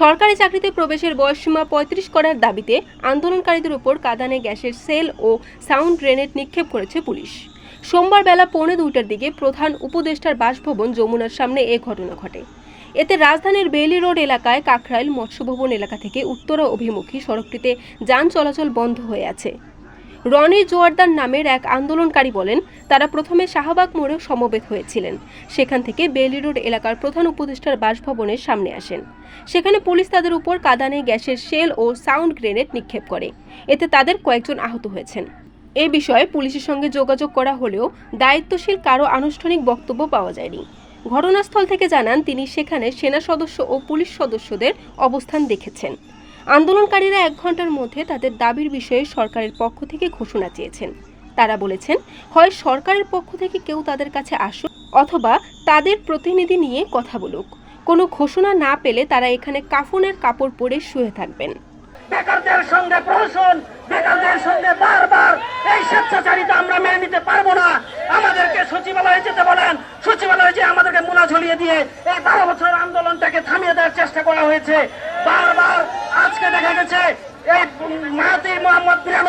সরকারি চাকরিতে প্রবেশের বয়সসীমা পঁয়ত্রিশ করার দাবিতে আন্দোলনকারীদের উপর কাদানে গ্যাসের সেল ও সাউন্ড গ্রেনেড নিক্ষেপ করেছে পুলিশ। সোমবার বেলা পৌনে দুইটার দিকে প্রধান উপদেষ্টার বাসভবন যমুনার সামনে এ ঘটনা ঘটে। এতে রাজধানীর বেইলি রোড এলাকায় কাকরাইল মৎস্যভবন এলাকা থেকে উত্তরা অভিমুখী সড়কটিতে যান চলাচল বন্ধ হয়ে আছে। রনি জোয়ারদার নামের এক আন্দোলনকারী বলেন, তারা প্রথমে শাহবাগ মোড়ে সমবেত হয়েছিলেন। সেখান থেকে বেলি রোড এলাকার প্রধান উপদেষ্টার বাসভবনের সামনে আসেন। সেখানে পুলিশ তাদের উপর কাদানে, গ্যাসের শেল ও সাউন্ড গ্রেনেড নিক্ষেপ করে। এতে তাদের কয়েকজন আহত হয়েছেন। এ বিষয়ে পুলিশের সঙ্গে যোগাযোগ করা হলেও দায়িত্বশীল কারও আনুষ্ঠানিক বক্তব্য পাওয়া যায়নি। ঘটনাস্থল থেকে জানান, তিনি সেখানে সেনা সদস্য ও পুলিশ সদস্যদের অবস্থান দেখেছেন। আন্দোলনকারীরা এক ঘণ্টার মধ্যে তাদের দাবির বিষয়ে সরকারের পক্ষ থেকে ঘোষণা চেয়েছেন। তারা বলেছেন, হয় সরকারের পক্ষ থেকে কেউ তাদের কাছে আসুক অথবা তাদের প্রতিনিধি নিয়ে কথা বলুক। কোনো ঘোষণা না পেলে তারা এখানে কাফনের কাপড় পরে শুয়ে থাকবেন। বেকারদের সঙ্গে প্রহসন, বেকারদের সঙ্গে বারবার এই স্বেচ্ছাচারিতা আমরা মেনে নিতে পারব না। আমাদেরকে সচিবালয়ে যেতে বলেন। সচিবালয়ে যে আমাদেরকে মুনা ঝুলিয়ে দিয়ে এই বারো বছর আন্দোলনটাকে থামিয়ে দেওয়ার চেষ্টা করা হয়েছে বারবার আজকে দেখা গেছে এই মাহাতির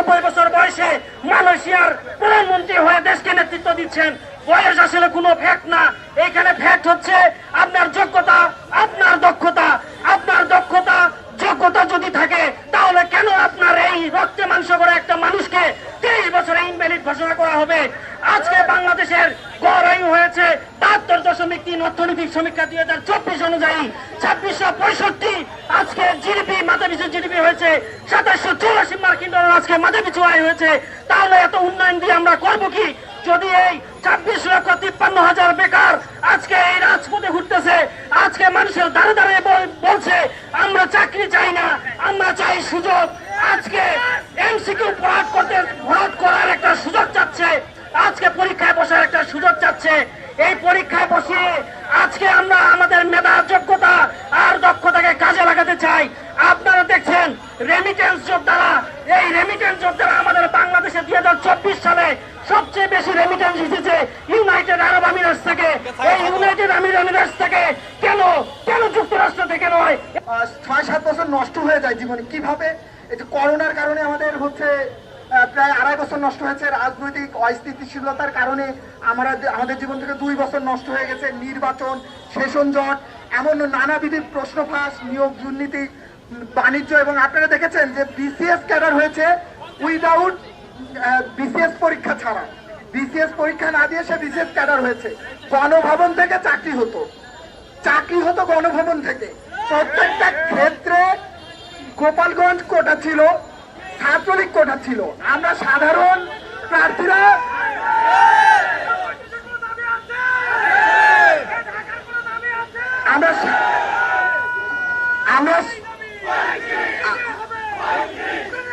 বিরানব্বই বছর বয়সে মালয়েশিয়ার প্রধানমন্ত্রী হয়ে দেশকে নেতৃত্ব দিচ্ছেন। বয়স আসলে কোনো ফ্যাক্ট না। এখানে ফ্যাক্ট হচ্ছে আপনার যোগ্যতা, আপনার দক্ষতা। আপনার দক্ষতা, যোগ্যতা যদি থাকে, তাহলে কেন আপনার এই রক্তে মাংস করে একটা মানুষকে তিরিশ বছরে ইনভ্যালিড ঘোষণা করা হবে? আজকে বাংলাদেশের গড় আয়ু হয়েছে বাহাত্তর দশমিক তিন অর্থনৈতিক সমীক্ষা দুই হাজার চব্বিশ অনুযায়ী। ছাব্বিশশো পঁয়ষট্টি আজকে জিডিপি মাথা পিছু জিডিপি হয়েছে সাতাশশো চৌরাশি ডলার আজকে আয় হয়েছে, তাহলে এত উন্নয়ন দিয়ে আমরা করব কি? যদি এই ছাব্বিশ লক্ষ তিপ্পান্ন হাজার বেকার আজকে এই রাজপথে ঘুরতেছে, আজকে মানুষের দাঁড়ে দাঁড়িয়ে বলছে, আমরা চাকরি চাই না, আমরা চাই সুযোগ। আজকে এমসিকিউ করতে, ভরাট করার একটা সুযোগ চাচ্ছে, আজকে পরীক্ষায় বসার একটা সুযোগ চাচ্ছে। এই পরীক্ষায় বসিয়ে আজকে আমরা আমাদের মেধা, যোগ্যতা আর দক্ষতাকে কাজে লাগাতে চাই। আপনারা দেখছেন রেমিটেন্স যোদ্ধারা এই রেমিটেন্স যোদ্ধারা আমাদের বাংলাদেশে দুই হাজার চব্বিশ সালে সবচেয়ে বেশি রেমিটেন্স এসেছে ইউনাইটেড আরব আমিরাটস থেকে। এই ইউনাইটেড আরব আমিরাটস থেকে কেন কেন যুক্তরাষ্ট্র থেকে নয়? ছয় সাত বছর নষ্ট হয়ে যায় জীবনে। কীভাবে? এই যে করোনার কারণে আমাদের হচ্ছে প্রায় আড়াই বছর নষ্ট হয়েছে। রাজনৈতিক অস্থিতিশীলতার কারণে আমরা আমাদের জীবন থেকে দুই বছর নষ্ট হয়ে গেছে। নির্বাচন, সেশন জট, এমন নানাবিধি প্রশ্ন ফাঁস নিয়োগ, দুর্নীতি বাণিজ্য এবং আপনারা দেখেছেন যে বিসিএস ক্যাডার হয়েছে উইদাউট বিসিএস পরীক্ষা ছাড়া। বিসিএস পরীক্ষা না দিয়ে সে বিসিএস ক্যাডার হয়েছে। গণভবন থেকে চাকরি হতো। চাকরি হতো গণভবন থেকে। প্রত্যেকটা ক্ষেত্রে গোপালগঞ্জ কোটা ছিল, ছাত্রলীগ কোটা ছিল। আমরা সাধারণ প্রার্থীরা আমরা আমরা வாழ்க வாழ்க